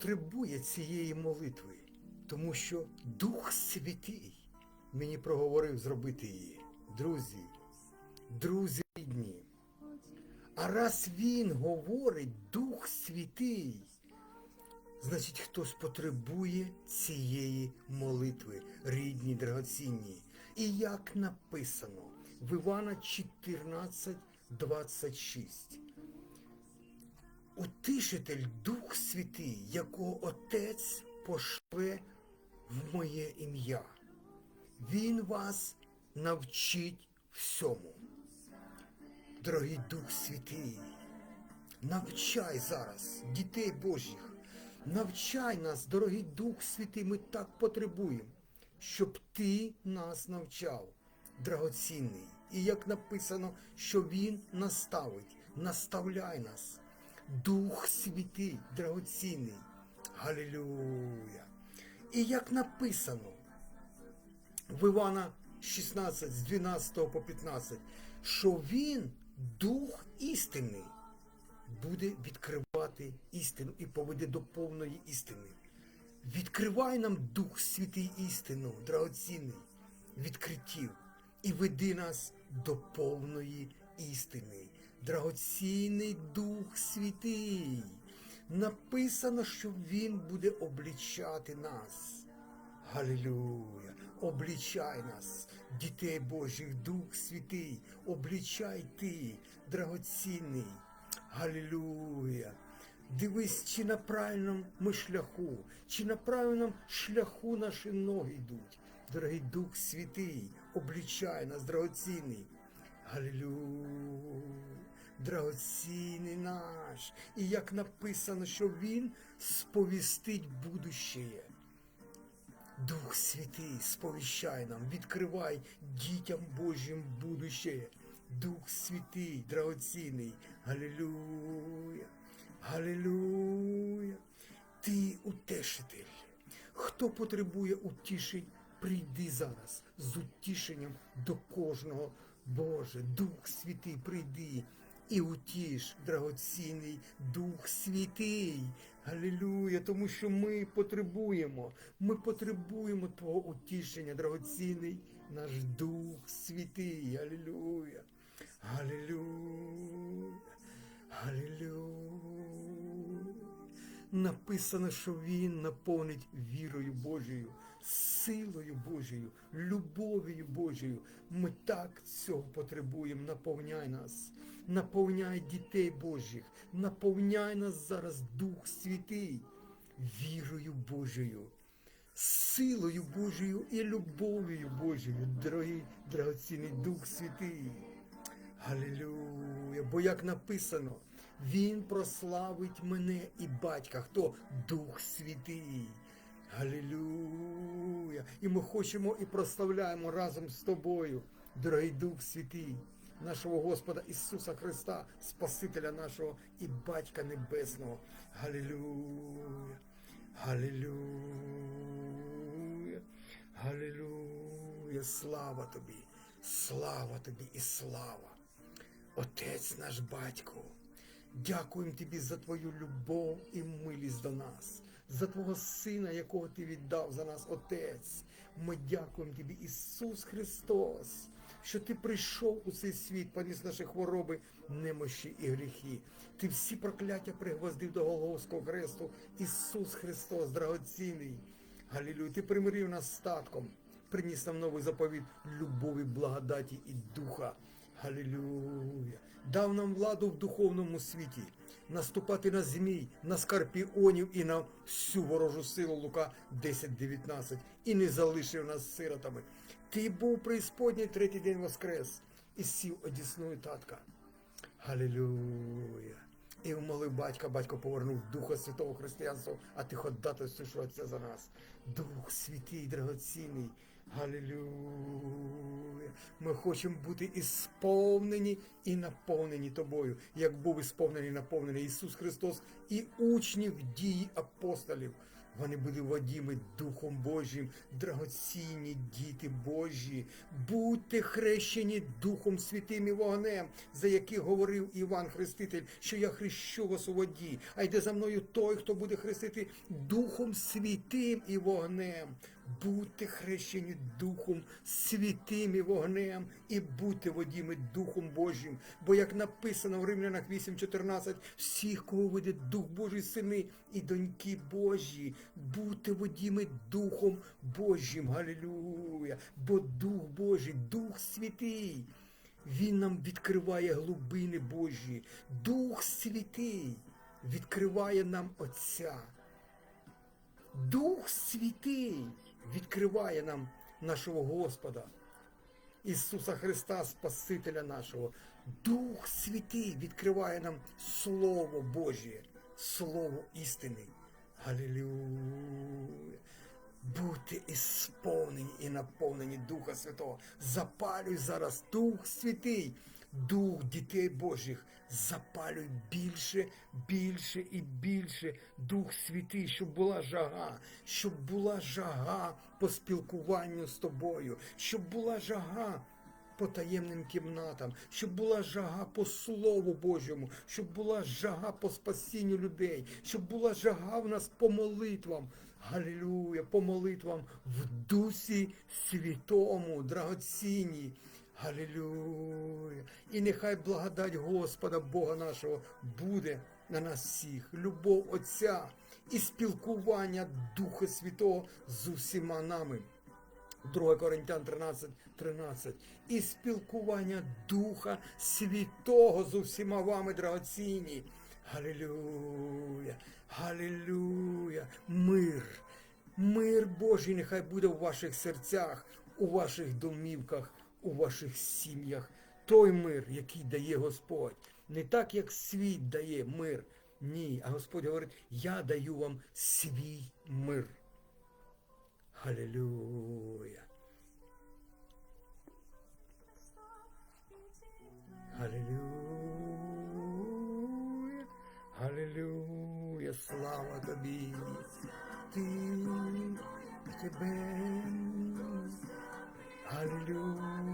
потребує цієї молитви, тому що Дух Святий мені проговорив зробити її. Друзі, друзі рідні. А раз він говорить Дух Святий, значить хтось потребує цієї молитви, рідні, драгоцінні. І як написано в Івана 14, 26. Утишитель Дух Святий, якого Отець пошле в моє ім'я. Він вас навчить всьому. Дорогий Дух Святий, навчай зараз дітей Божих, навчай нас, дорогий Дух Святий, ми так потребуємо, щоб Ти нас навчав, драгоцінний. І як написано, що Він наставить, наставляй нас. Дух Святий, драгоцінний. Галилюя. І як написано, в Івана 16, з 12 по 15, що він, дух істини, буде відкривати істину і поведе до повної істини. Відкривай нам Дух Святий істину, драгоцінний, відкриттів, і веди нас до повної істини. Драгоцінний Дух Святий. Написано, що Він буде облічати нас. Галилюя! Облічай нас, дітей Божих, Дух Святий, облічай ти, драгоцінний. Галилюя! Дивись, чи на правильному ми шляху, чи на правильному шляху наші ноги йдуть. Дорогий Дух Святий, облічай нас, драгоцінний. Галилюя! Драгоцінний наш. І як написано, що Він сповістить будущее. Дух Святий, сповіщай нам, відкривай дітям Божим будущее. Дух Святий, драгоцінний. Галилюя! Галилюя! Ти утешитель. Хто потребує утішень, прийди зараз з утішенням до кожного. Боже, Дух Святий, прийди і утіш, драгоцінний Дух Святий. Галилюя, тому що ми потребуємо, ми потребуємо Твого утішення, драгоцінний наш Дух Святий. Галилюя. Галилюя. Галилюя. Написано, що Він наповнить вірою Божою, силою Божою, любов'ю Божою. Ми так цього потребуємо. Наповняй нас, наповняй дітей Божих, наповняй нас зараз Дух Святий, вірою Божою, силою Божою і любов'ю Божою, дорогий драгоцінний Дух Святий. Галилюя, бо як написано, Він прославить мене і батька, хто Дух Святий. Галилюя. І ми хочемо і прославляємо разом з тобою, дорогий Дух Святий, нашого Господа Ісуса Христа, Спасителя нашого і Батька Небесного. Галилюя. Галилюя. Галилюя. Слава тобі, слава тобі і слава. Отець наш батько, дякуємо тобі за твою любов і милість до нас, за твого Сина, якого ти віддав за нас, Отець. Ми дякуємо тобі, Ісус Христос, що ти прийшов у цей світ, поніс наші хвороби, немощі і гріхи. Ти всі прокляття пригвоздив до Голговського хресту. Ісус Христос, драгоцінний. Галілюй, ти примирив нас статком, приніс нам новий заповіт любові, благодаті і духа. Галилюя! Дав нам владу в духовному світі, наступати на змій, на скорпіонів і на всю ворожу силу Лука 10.19 і не залишив нас сиротами. Ти був преісподній третій день воскрес і сів одісною татка. Галилюя! І вмолив батька, батько повернув Духа Святого Християнства, а ти ходатайствуєш Отця за нас. Дух святий, драгоцінний, Галилюя. Ми хочемо бути ісповнені і наповнені тобою, як був ісповнений і наповнений Ісус Христос і учнів дії апостолів. Вони були водіми Духом Божим, драгоцінні діти Божі. Будьте хрещені Духом Святим і вогнем, за який говорив Іван Хреститель, що я хрещу вас у воді, а йде за мною той, хто буде хрестити Духом Святим і вогнем. Будьте хрещені Духом Святим і вогнем, і будьте водіми Духом Божим. Бо як написано в Римлянах 8.14, всіх, кого веде Дух Божий, сини і доньки Божі, будьте водіми Духом Божим. Галилюя! Бо Дух Божий, Дух Святий. Він нам відкриває глибини Божі. Дух Святий відкриває нам Отця. Дух Святий відкриває нам нашого Господа, Ісуса Христа, Спасителя нашого. Дух Святий відкриває нам Слово Божє, Слово істини. Галилюя! Будьте ісповнені і наповнені Духа Святого. Запалюй зараз Дух Святий, Дух дітей Божих. Запалюй більше, більше і більше Дух Святий, щоб була жага, щоб була жага по спілкуванню з тобою, щоб була жага по таємним кімнатам, щоб була жага по Слову Божому, щоб була жага по спасінню людей, щоб була жага в нас по молитвам. Галілюя, по молитвам в Дусі Святому, драгоцінній. Галілюя. І нехай благодать Господа Бога нашого буде на нас всіх, любов Отця і спілкування Духа Святого з усіма нами. 2 Коринтян 13, 13. І спілкування Духа Святого з усіма вами, драгоцінні. Галилюя, Галилюя, мир, мир Божий нехай буде в ваших серцях, у ваших домівках, у ваших сім'ях. Той мир, який дає Господь. Не так, як світ дає мир. Ні, а Господь говорить, я даю вам свій мир. Халилюя. Халилюя. Халилюя. Слава тобі. Ти і тебе. Халилюя.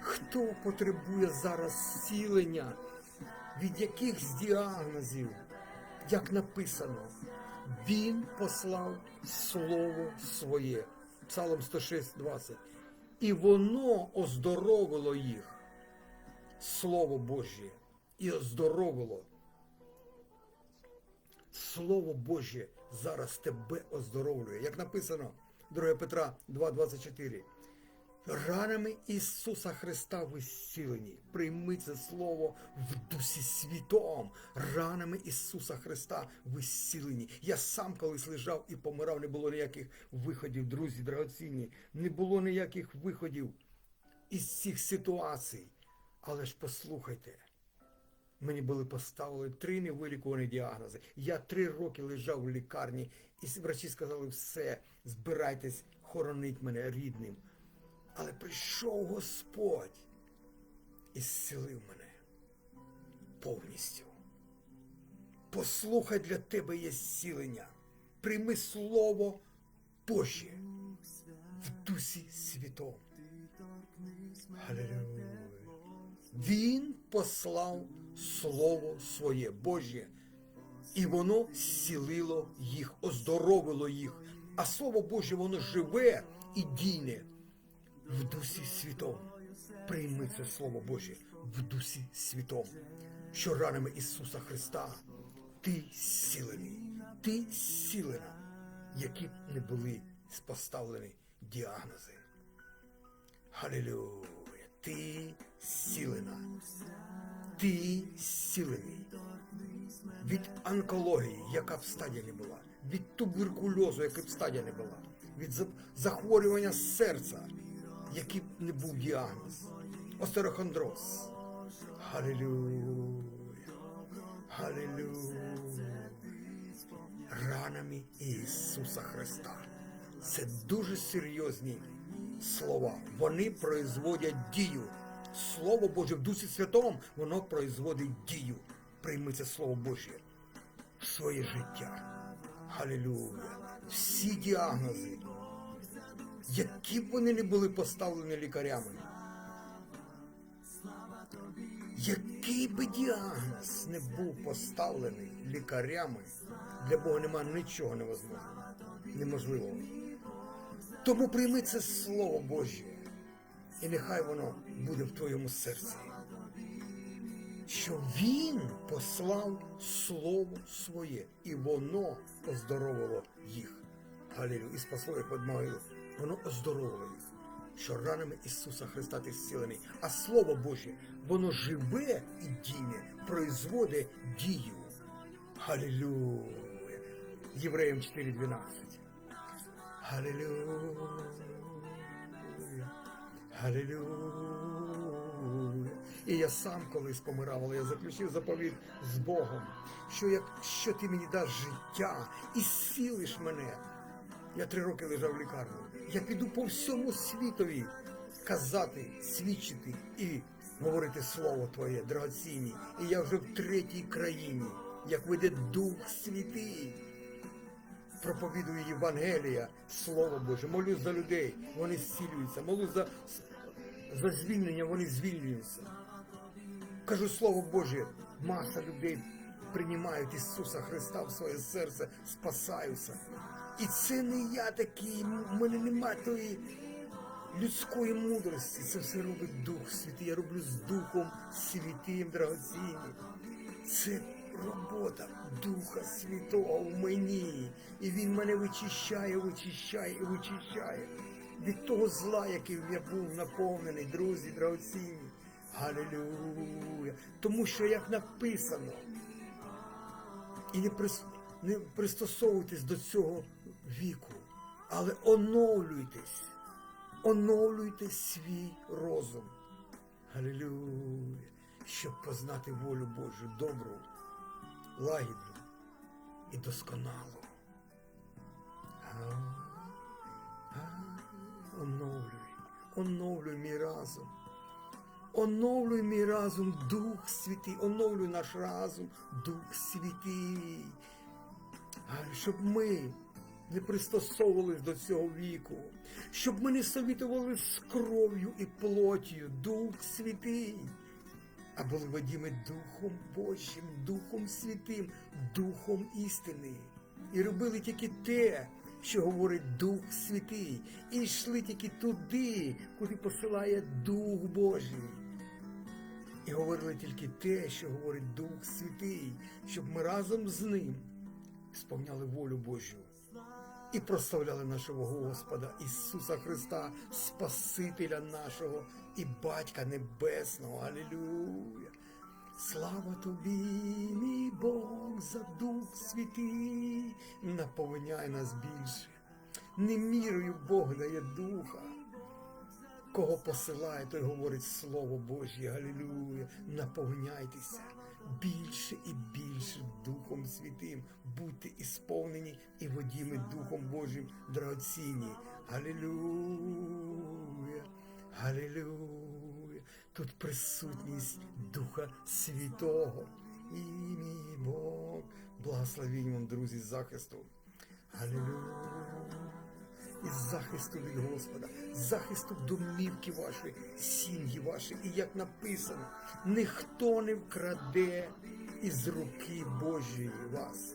Хто потребує зараз зцілення? Від якихось діагнозів? Як написано, він послав слово своє. Псалом 106, 20. І воно оздоровило їх. Слово Божє. І оздоровило. Слово Божє зараз тебе оздоровлює. Як написано 2 Петра 2,24. Ранами Ісуса Христа ви зцілені. Прийми це слово в дусі світом. Ранами Ісуса Христа ви зцілені. Я сам колись лежав і помирав, не було ніяких виходів, друзі, драгоцінні. Не було ніяких виходів із цих ситуацій. Але ж послухайте, мені були поставлені три невилікувані діагнози. Я три роки лежав в лікарні, і врачі сказали, все, збирайтесь, хоронить мене рідним. Але прийшов Господь і зцілив мене повністю. Послухай, для тебе є зцілення. Прийми Слово Боже в дусі святом. Галилюя. Він послав Слово своє Боже, і воно зцілило їх, оздоровило їх. А Слово Боже, воно живе і дійне в дусі світом. Прийми це Слово Боже в дусі світом, що ранами Ісуса Христа ти зцілений, ти зцілена, які б не були поставлені діагнози. Халилюя, ти зцілена, ти зцілений. Від онкології, яка б стадія не була, від туберкульозу, яка б стадія не була, від захворювання серця, який б не був діагноз, остерохондроз. Халилюя, Халилюя. Ранами Ісуса Христа. Це дуже серйозні слова. Вони производять дію. Слово Боже в Дусі Святому, воно производить дію. Прийми це Слово Боже в своє життя. Халілюя. Всі діагнози, які б вони не були поставлені лікарями, який би діагноз не був поставлений лікарями, для Бога немає нічого невозможного, неможливого. Тому прийми це Слово Боже, і нехай воно буде в твоєму серці. Що Він послав Слово своє, і воно оздоровило їх. Галілю, і спасло від могили. Воно оздоровило їх. Що ранами Ісуса Христа ти зцілений. А Слово Боже, воно живе і діє, производить дію. Галілюя. Євреям 4.12. Галилюя. Галилюя. І я сам колись помирав, але я заключив заповідь з Богом, що якщо ти мені даш життя і зцілиш мене, я три роки лежав в лікарні. Я піду по всьому світові казати, свідчити і говорити слово Твоє, драгоцінні. І я вже в третій країні, як веде Дух Святий проповідую Євангелія, Слово Боже, молюсь за людей, вони зцілюються, молюсь за, за звільнення, вони звільнюються. Кажу Слово Боже, маса людей приймають Ісуса Христа в своє серце, спасаються. І це не я такий, в мене немає тої людської мудрості. Це все робить Дух Святий. Я роблю з Духом Святим, драгоцінним. Це робота Духа Святого в мені. І Він мене вичищає, вичищає і вичищає від того зла, яким я був наповнений, друзі, драгоцінні. Галилюя. Тому що як написано, і не, прис... не пристосовуйтесь до цього віку, але оновлюйтесь, оновлюйте свій розум. Галилюя. Щоб познати волю Божу добру, лагідну і а, Оновлюй, оновлюй мій разум. Оновлюй мій разум, Дух Святий, оновлюй наш разум, Дух Святий. Щоб ми не пристосовувались до цього віку, щоб ми не совітували з кров'ю і плоттю, Дух Святий, а були водіми Духом Божим, Духом Святим, Духом істини. І робили тільки те, що говорить Дух Святий, і йшли тільки туди, куди посилає Дух Божий. І говорили тільки те, що говорить Дух Святий, щоб ми разом з ним сповняли волю Божу і прославляли нашого Господа Ісуса Христа, Спасителя нашого і Батька Небесного. Алілюя! Слава тобі, мій Бог, за Дух Святий, наповняй нас більше. Не мірою Бог дає духа. Кого посилає, той говорить Слово Божє, Галілюя. Наповняйтеся більше і більше Духом Святим. Будьте ісповнені і водіми Духом Божим драгоцінні. Галілюя, Галілюя. Тут присутність Духа Святого. І мій Бог. Благословінь вам, друзі, захисту. Галілюя і захисту від Господа, захисту домівки вашої, сім'ї вашої. І як написано, ніхто не вкраде із руки Божої вас,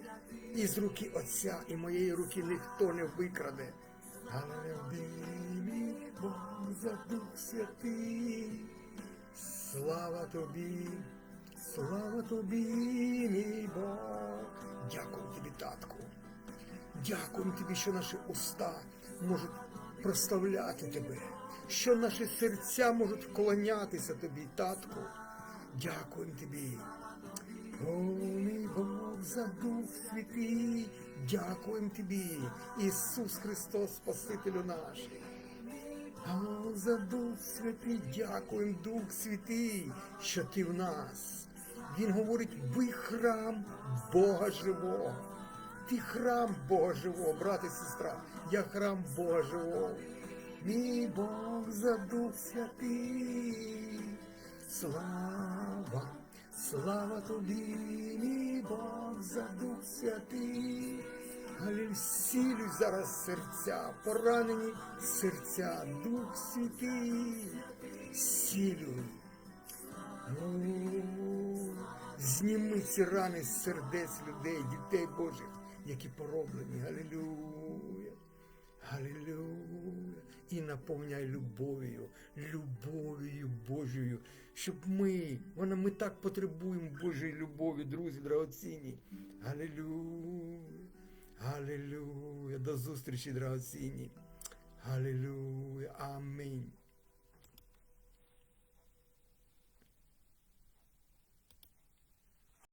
із руки Отця і моєї руки ніхто не викраде. Але любимий Бог за Дух Святий. Слава тобі, слава тобі, мій Бог. Дякую тобі, татку. Дякуємо тобі, що наші уста можуть прославляти тебе, що наші серця можуть вклонятися тобі, татку. Дякуємо тобі. О, Бог, за Дух Святий, дякуємо тобі, Ісус Христос, Спасителю наш. За Дух Святий, дякуємо, Дух Святий, що ти в нас. Він говорить, ви храм Бога живого. Ти храм Божого, брат і сестра, я храм Божого. Мій Бог за Дух Святий. Слава, слава тобі, мій Бог за Дух Святий. Галіль, сілюй зараз серця, поранені серця, Дух Святий, сілюй. Ну, Зніми ці рани з сердець людей, дітей Божих, які пороблені. Галілюя. Галілюя. І наповняй любов'ю, любов'ю Божою, щоб ми, вона, ми так потребуємо Божої любові, друзі, драгоцінні. Галілюя. Галілюя. До зустрічі, драгоцінні. Галілюя.